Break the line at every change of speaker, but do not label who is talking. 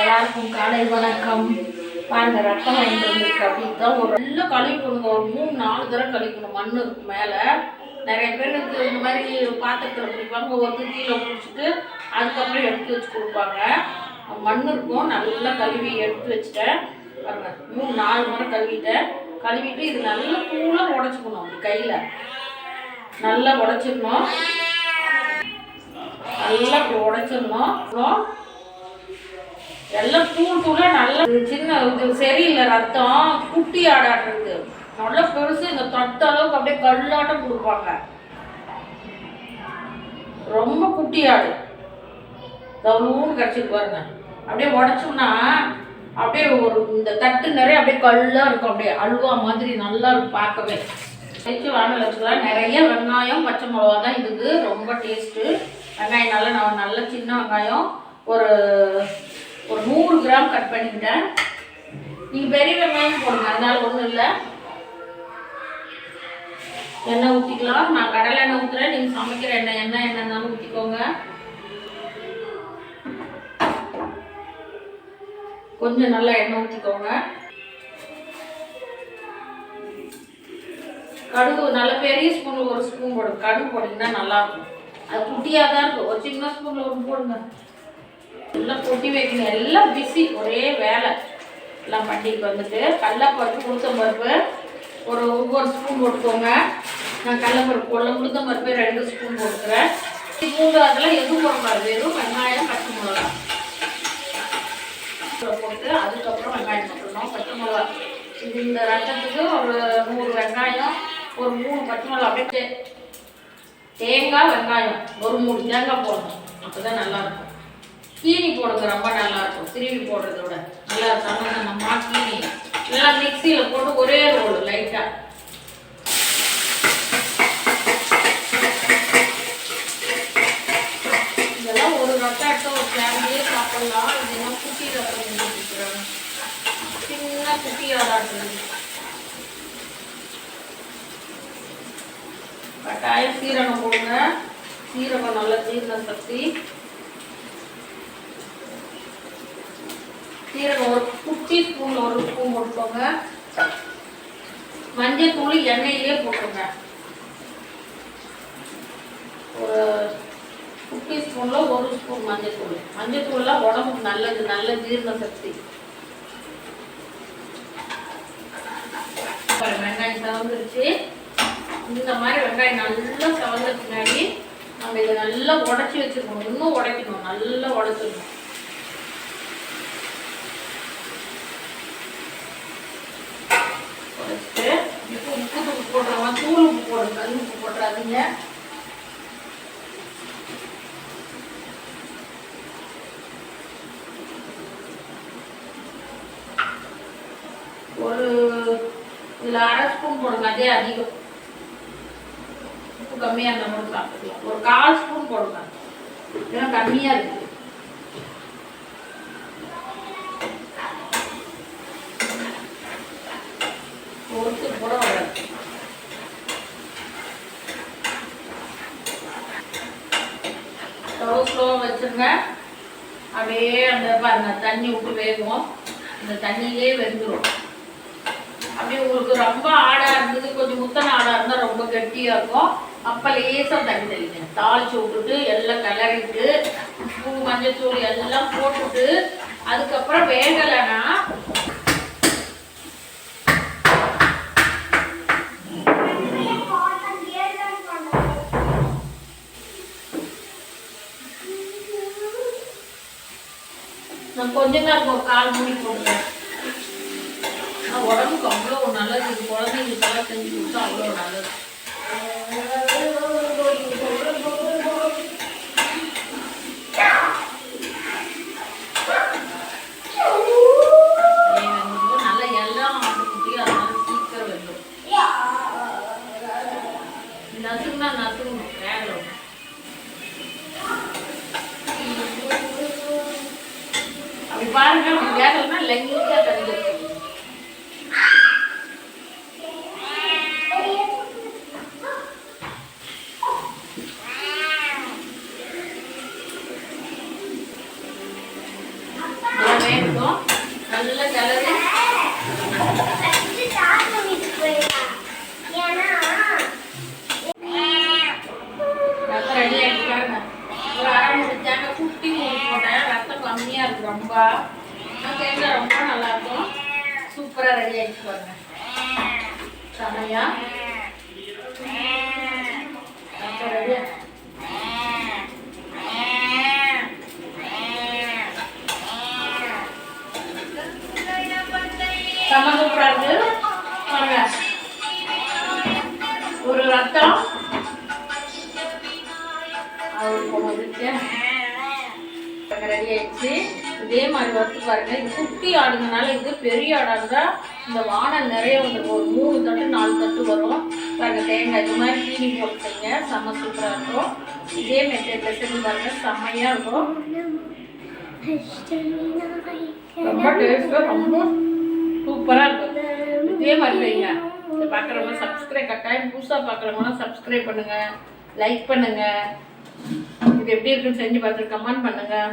எல்லாருக்கும் காலை வணக்கம். பாருங்க ரத்தம் வாங்கிட்டு வந்துருக்கு. அப்படின்னு தான் ஒரு நல்லா கழிக்கணுங்க ஒரு மூணு நாலு தடவை கழிக்கணும் மண் இருக்கு மேலே. நிறைய பேருக்கு இந்த மாதிரி பாத்திரத்தில் பிடிப்பாங்க. ஒருத்தர் கீழே பிடிச்சிட்டு அதுக்கப்புறம் எடுத்து வச்சு கொடுப்பாங்க. மண் இருக்கும். நல்லா கழுவி எடுத்து வச்சுட்டேன். பாருங்க மூணு நாலு முறை கழுவிட்டேன். கழுவிட்டு இது நல்லா கூலாக உடச்சிக்கணும். அப்படி கையில். நல்லா உடச்சிடணும். நல்லா உடச்சிடணும். அப்புறம் எல்லாம் தூள் தூளா நல்லா சின்ன இது சரியில்லை ரத்தம் குட்டி ஆடாடுறது நல்லா பெருசு இந்த தட்டு அளவுக்கு அப்படியே கல்லாட்டம் கொடுப்பாங்க. ரொம்ப குட்டி ஆடு. தவுன்னு கிடச்சிட்டு பாருங்க. அப்படியே உடச்சோம்னா அப்படியே ஒரு இந்த தட்டு நிறைய அப்படியே கல்லாக இருக்கும் அப்படியே அல்வா மாதிரி நல்லா இருக்கும் பார்க்கவே. வச்சு வாங்க வச்சுக்கலாம். நிறைய வெங்காயம் பச்சை மிளகா தான் இதுக்கு ரொம்ப டேஸ்ட்டு வெங்காயம் நல்லா நான் நல்ல சின்ன வெங்காயம். ஒரு ஒரு நூறு கிராம் கட் பண்ணிக்கிட்டேன். நீங்கள் பெரிய வெங்காயம் போடுங்க அதனால ஒன்றும் இல்லை. எண்ணெய் ஊற்றிக்கலாம் நான் கடலை எண்ணெய் ஊற்றுறேன் நீங்கள் சமைக்கிற எண்ணெய் எண்ணெய் இருந்தாலும் ஊற்றிக்கோங்க கொஞ்சம் நல்லா எண்ணெய் ஊற்றிக்கோங்க கடுகு நல்ல பெரிய ஸ்பூனில் ஒரு ஸ்பூன் போடுங்க கடுகு போட்டிங்கன்னா நல்லாயிருக்கும் அது குட்டியாக தான் இருக்கும். ஒரு சின்ன ஸ்பூனில் ஒன்று போடுங்க. எல்லாம் கொட்டி வைக்கணும். எல்லாம் பிஸி ஒரே வேலை. எல்லாம் பண்டிகைக்கு வந்துட்டு கடலப்பருப்பு உளுத்தம்பருப்பு ஒரு ஒவ்வொரு ஸ்பூன் போட்டுக்கோங்க. நான் கடலப்பருப்பு போடல. உளுத்தம் பருப்பு ரெண்டு ஸ்பூன் போட்டுக்கிறேன். பூண்டு அதெல்லாம் எதுவும் போடக்கூடாது வெறும் வெங்காயம் பச்சை மிளகா. போட்டு அதுக்கப்புறம் வெங்காயம் போட்டுடணும். பச்சை மிளகா. இது இந்த ரசத்துக்கு ஒரு நூறு வெங்காயம் ஒரு மூணு பச்சை மிளகா. அப்படியே தேங்காய் வெங்காயம். ஒரு மூணு தேங்காய் போடணும். அப்போ தான் நல்லாயிருக்கும் சீனி போடுறது ரொம்ப நல்லாயிருக்கும். திருவி போடுறத விட நல்லா இருக்கும். நம்ம சீனி. எல்லாம் மிக்சியில் போட்டு ஒரே ரோல் லைட்டாக இதெல்லாம் ஒரு ரொட்டாட்டம் ஒரு ஃபேமிலியே சாப்பிடலாம். இதெல்லாம் குட்டி ரத்தம் கொடுக்குறாங்க சின்ன குட்டியாக இருக்குது. கட்டாயம் சீரகம் போடுங்க. சீரகம் நல்ல ஜீரண சக்தி. சீரகம் ஒரு குட்டி ஸ்பூன் ஒரு ஸ்பூன் போட்டுக்கோங்க. மஞ்சள் தூள் எண்ணெயிலே போட்டுருங்க ஒரு குட்டி ஸ்பூனில் ஒரு ஸ்பூன் மஞ்சள் தூள். மஞ்சள் தூள்லாம் உடம்புக்கு நல்லது நல்ல ஜீரண சக்தி. வெங்காயம் சவந்துருச்சு. இந்த மாதிரி வெங்காயம் நல்லா சவந்த பின்னாடி நம்ம இதை நல்லா உடச்சி வச்சுருக்கணும் இன்னும் உடைக்கணும் நல்லா உடைச்சிடணும் உப்பு தூள் போடுறோம் தூள் உப்பு போடுங்க கல் உப்பு போட்டுறாதீங்க. ஒரு இதில் அரை ஸ்பூன் போடுங்க அதே அதிகம். உப்பு கம்மியாக இருந்தால் மட்டும் சாப்பிட்டுக்கலாம். ஒரு கால் ஸ்பூன் போடுங்க. ஏன்னா கம்மியாக இருக்குது ஒருத்தர் போட ஸ்டவ் ஸ்லோவாக வச்சுருங்க. அப்படியே அந்த பாருங்க தண்ணி விட்டு வேகும். அந்த தண்ணியிலே வெந்துடும் அப்படியே உங்களுக்கு ரொம்ப ஆடா இருந்தது கொஞ்சம் முத்தன ஆடா இருந்தால் ரொம்ப கெட்டியாக இருக்கும். அப்போ லேசாக தண்ணி தெளிங்க. தாளிச்சு விட்டுட்டு எல்லாம் கிளறிட்டு உப்பு மஞ்சத்தூள் எல்லாம் போட்டுட்டு அதுக்கப்புறம் வேகலைன்னா கொஞ்ச நேரம் ஒரு கால் மூடி போடுறேன் ஆனால் உடம்புக்கு அவ்வளோ நல்லது. இது குழந்தைங்களுக்கெல்லாம் செஞ்சு கொடுத்தா அவ்வளோ நல்லது ஏன் வெந்துடும்? நல்லா எல்லாம் ஆட்டுக்குட்டியும் அதனால சீக்கிரம் வெந்துடும் நசுங்கன்னா நசுங்கணும் வேகணும் அப்படி பாருங்க அப்படி வேகலைன்னா லெங்கிட்டா தண்ணி இருக்கும் நல்லா வேகட்டும் நல்ல கிளறி
ஃபர்ஸ்ட் தாத்தா வீட்டுக்கு போயிடலாம் ஏன்னா
ரத்தம் ரெடி ஆகிட்டு பாருங்க ஒரு அரை மூணு தேங்காய் குட்டி மூணு போட்டேன் ரத்தம் கம்மியாக இருக்கு ரொம்ப ஆனால் தேங்காய் ரொம்ப நல்லாயிருக்கும் சூப்பராக ரெடி ஆகிட்டு பாருங்க. செமையா. ரத்தம் ரெடி செம்ம சூப்பராக இருக்குது பாருங்க. ஒரு ரத்தம். அவருக்கு போனதுக்கு ரெடி ஆயிடுச்சு. இதே மாதிரி வறுத்து பாருங்க. இது குட்டி ஆடுங்கனால இது பெரிய ஆடாக இருந்தால் இந்த வானம் நிறைய வந்துடும் ஒரு மூணு தட்டு நாலு தட்டு வரும். பாருங்க தேங்காய் இது மாதிரி தீனி போட்டு செம்ம சூப்பராக இருக்கும். இதே மெத்தேடில் செஞ்சு பாருங்க. செம்மையாக இருக்கும். ரொம்ப டேஸ்ட்டாக ரொம்ப சூப்பராக இருக்கும். இதே மாதிரி வைங்க இதை பார்க்குறவங்க சப்ஸ்கிரைப் கட்டாயம் புதுசாக பார்க்குறவங்களாம் சப்ஸ்கிரைப் பண்ணுங்கள் லைக் பண்ணுங்கள் இது எப்படி இருக்குன்னு செஞ்சு பார்த்துட்டு கமெண்ட் பண்ணுங்கள்